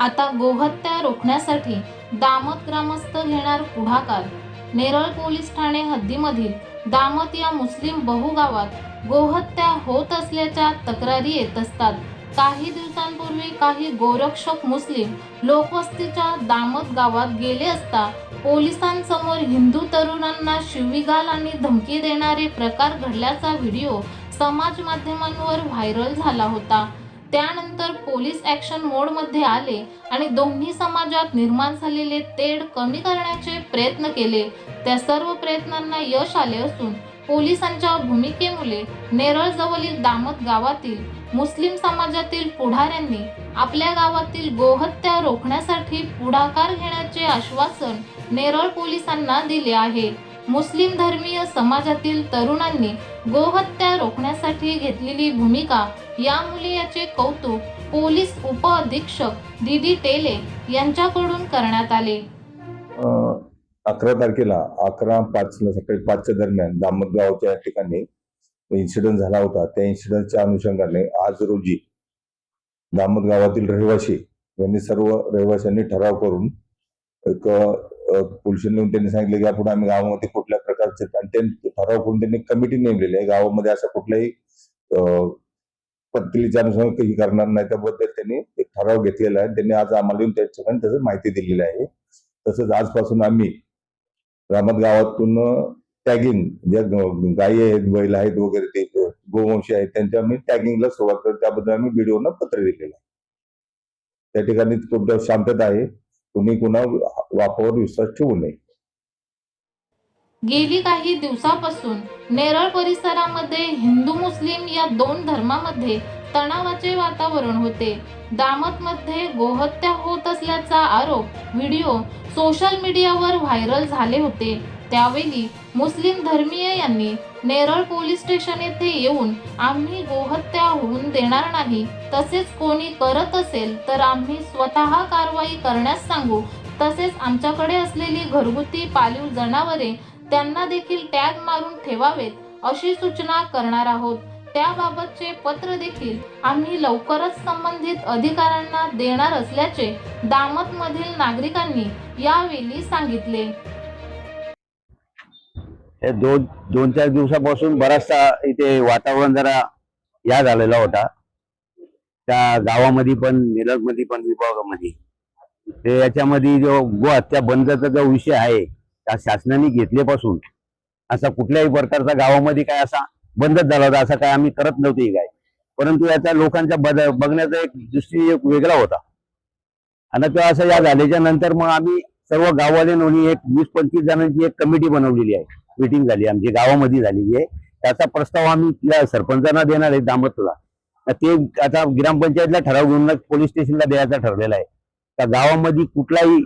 आता गोहत्या रोखण्यासाठी दामत ग्रामस्थ घेणार पुढाकार. नेरळ पोलीस ठाणे हद्दीमधील दामत या मुस्लिम बहुगावात गोहत्या होत असल्याच्या तक्रारी येत असतात. काही दिवसांपूर्वी काही गोरक्षक मुस्लिम लोकवस्तीच्या दामत गावात गेले असता पोलिसांसमोर हिंदू तरुणांना शिवीगाल आणि धमकी देणारे प्रकार घडल्याचा व्हिडिओ समाज माध्यमांवर व्हायरल झाला होता. त्यानंतर पोलीस ॲक्शन मोडमध्ये आले आणि दोन्ही समाजात निर्माण झालेले तेढ कमी करण्याचे प्रयत्न केले. त्या सर्व प्रयत्नांना यश आले असून पोलिसांच्या भूमिकेमुळे नेरळजवळील दामत गावातील मुस्लिम समाजातील पुढाऱ्यांनी आपल्या गावातील गोहत्या रोखण्यासाठी पुढाकार घेण्याचे आश्वासन नेरळ पोलिसांना दिले आहे. मुस्लिम धर्मीय समाजातील तरुणांनी गोहत्या रोखण्यासाठी घेतलेली भूमिका या याचे कौतुक पोलीस उप अधीक्षक दिदी टेले यांच्याकडून करण्यात आले. अकरा तारखेला अकरा पाचला सकाळी पाचच्या दरम्यान दामदगावच्या ठिकाणी इन्सिडेंट झाला होता. त्या इन्सिडेंटच्या अनुषंगाने आज रोजी दामत गावातील रहिवासी यांनी सर्व रहिवाशांनी ठराव करून एक पोलिसांनी नेऊन त्यांनी सांगितलं की आपण आम्ही गावामध्ये कुठल्या प्रकारचे आणि ठराव करून त्यांनी कमिटी नेमलेली आहे. गावामध्ये असा कुठल्याही अं, पद्धतीच्या अनुषंगाने काही करणार नाही. त्याबद्दल त्यांनी एक ठराव घेतलेला आहे. त्यांनी आज आम्हाला येऊन त्या ठिकाणी त्याची माहिती दिलेली आहे. तसंच आजपासून आम्ही रामत गावातून टॅगिंग ज्या गायी आहेत बैल आहेत वगैरे ते गोवंशी आहेत त्यांच्या आम्ही टॅगिंगला सुरुवात करतो. त्याबद्दल आम्ही व्हिडिओनं पत्र दिलेलं आहे. त्या ठिकाणी तुमच्या शांतता आहे. कुणी कुणा वापरावर विश्वास ठेवू नये. गेली काही दिवसापासून नेरळ परिसरामध्ये हिंदू मुस्लिम या दोन धर्मामध्ये तणावाचे वातावरण होते. दामतमध्ये गोहत्या होत असल्याचा आरोप व्हिडिओ सोशल मीडियावर व्हायरल झाले होते. त्यावेळी मुस्लिम धर्मीय यांनी नेरळ पोलीस स्टेशन येथे येऊन आम्ही गोहत्या होऊन देणार नाही तसेच कोणी करत असेल तर आम्ही स्वतः कारवाई करण्यास सांगू तसेच आमच्याकडे असलेली घरगुती पाळीव जनावरे त्यांना देखील टॅग मारून ठेवावेत अशी सूचना करणार आहोत. त्याबाबतचे पत्र देखील आम्ही लवकरच संबंधित अधिकाऱ्यांना देणार असल्याचे दामत मधील नागरिकांनी यावेळी सांगितले. हे दोन दोन चार दिवसापासून बराचसा इथे वातावरण जरा या झालेला होता. त्या गावामध्ये पण मध्ये पण विभागामध्ये. ते याच्यामध्ये जो गो हत्या बंदचा जो विषय आहे त्या शासनाने घेतल्यापासून असा कुठल्याही प्रकारचा गावामध्ये काय असा बंदच झाला होता असा काय आम्ही करत नव्हते काय. परंतु याचा लोकांच्या बद बघण्याचा एक दृष्टी एक वेगळा होता. आणि तो असं या झाल्याच्यानंतर मग आम्ही सर्व गाववाले नोंदणी एक वीस पंचवीस जणांची एक कमिटी बनवलेली आहे. मिटिंग झाली आमची गावामध्ये झालेली आहे. त्याचा प्रस्ताव आम्ही सरपंचांना देणार आहे दामतला ते आता ग्रामपंचायतला ठराव घेऊन पोलीस स्टेशनला द्यायचा ठरलेला आहे. त्या गावामध्ये कुठलाही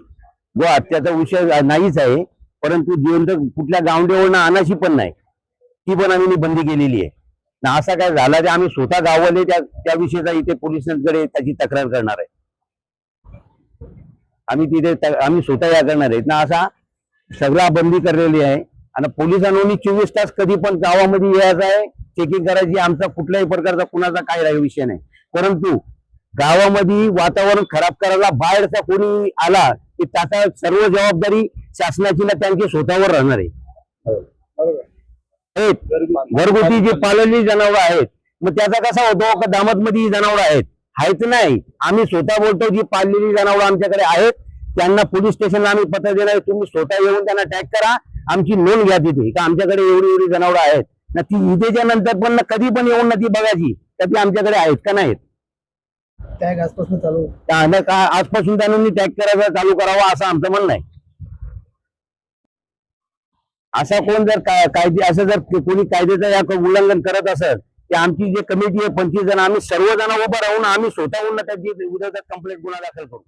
जो हत्याचा विषय नाहीच आहे परंतु जिवंत कुठल्या गावडेवरनं आणायची पण नाही. ती पण आम्ही बंदी केलेली आहे. ना असा काय झाला की आम्ही स्वतः गावले त्या त्या विषयीचा इथे पोलिसांकडे त्याची तक्रार करणार आहे. आम्ही तिथे आम्ही स्वतः या करणार आहेत. ना असा सगळा बंदी करलेली आहे. आणि पोलिसांनी चोवीस तास कधी पण गावामध्ये यायचं आहे. चेकिंग करायची आमचा कुठल्याही प्रकारचा कुणाचा काय राही विषय नाही. परंतु गावामध्ये वातावरण खराब करायला बाहेरचा कोणी आला की त्याचा सर्व जबाबदारी शासनाची ना त्यांची स्वतःवर राहणार आहे. आहेत. घरगुती जी पाळलेली जनावरं आहेत मग त्याचा कसा होतो? का दामतमध्ये जनावरं आहेत? आहेत नाही. आम्ही स्वतः बोलतो जी पाळलेली जनावरं आमच्याकडे आहेत त्यांना पोलीस स्टेशनला आम्ही पत्र देणार. तुम्ही स्वतः येऊन त्यांना टॅग करा. आमची नोंद घ्या तिथे. का आमच्याकडे एवढी एवढी जनावरं आहेत? ना ती इथेच्या नंतर पण ना कधी पण येऊन ना ती बघायची तर ती आमच्याकडे आहेत का नाहीत? टॅग आजपासून चालू. आजपासून त्यांनी टॅग करायचा चालू करावा असं आमचं म्हणणं आहे. असा कोण जर कायदे असं जर कोणी कायद्याचं या उल्लंघन करत असेल की आमची जी कमिटी आहे पंचवीस जण आम्ही सर्वजण उभं राहून आम्ही स्वतःहून त्याची विरोधात कंप्लेंट गुन्हा दाखल करू.